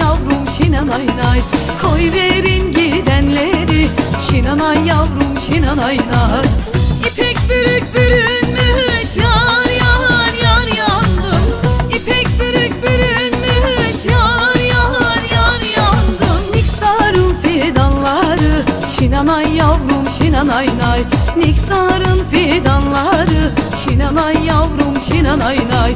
Yavrum şinanay nay. Koy verin gidenleri şinanay yavrum şinanay nay. İpek bürük bürünmüş yar yar yar yandım. İpek bürük bürünmüş yar yar yar yandım. Niksarın fidanları şinanay yavrum şinanay nay. Niksarın fidanları şinanay yavrum şinanay nay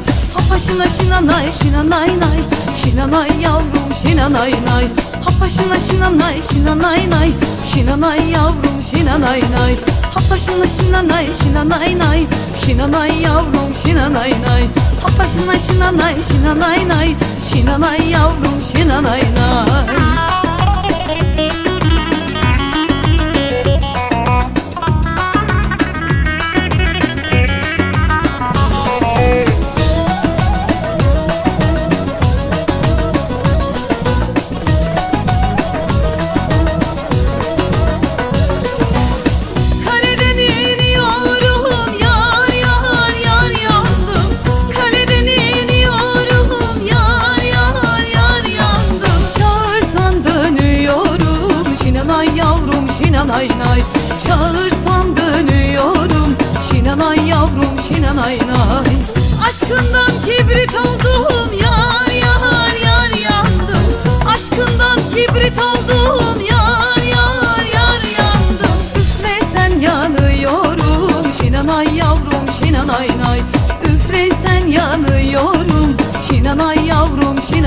Hapaşına şinanay şinanay nay. Şinanay yavrum şinanay nay. Hapaşına şinanay şinanay nay. Şinanay yavrum şinanay nay. Hapaşına şinanay şinanay nay. Şinanay yavrum şinanay nay. Hapaşına şinanay şinanay nay. Şinanay yavrum şinanay nay. Kaleden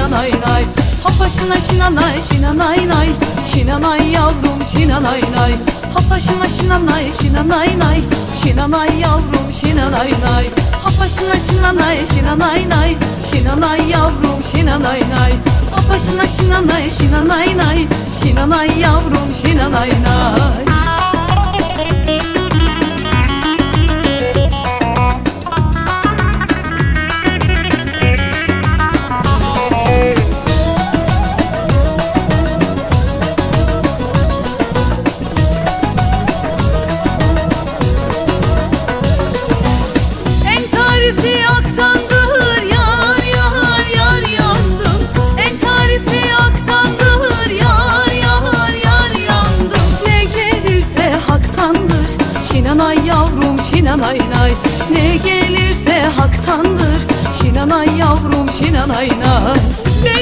şinanay nay. Hapaşına şinanay şinanay nay. Şinanay yavrum şinanay nay. Hapaşına şinanay şinanay nay. Şinanay yavrum şinanay nay. Hapaşına şinanay şinanay nay. Şinanay yavrum şinanay nay. Hapaşına şinanay şinanay nay. Şinanay yavrum şinanay nay şinanay nay Ne gelirse haktandır. Şinanay yavrum şinanay nay Bezmi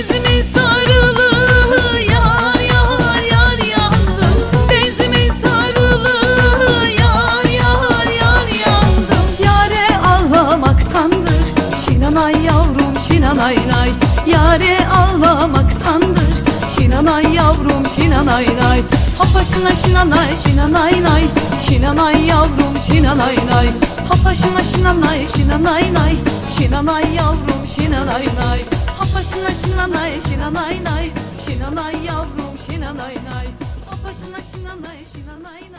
şinanay nay. Hapaşına şinanay şinanay nay Şinanay yavrum şinanay nay Hapaşına şinanay şinanay nay Şinanay yavrum şinanay nay Hapaşına şinanay şinanay nay Şinanay yavrum şinanay nay Hapaşına şinanay şinanay nay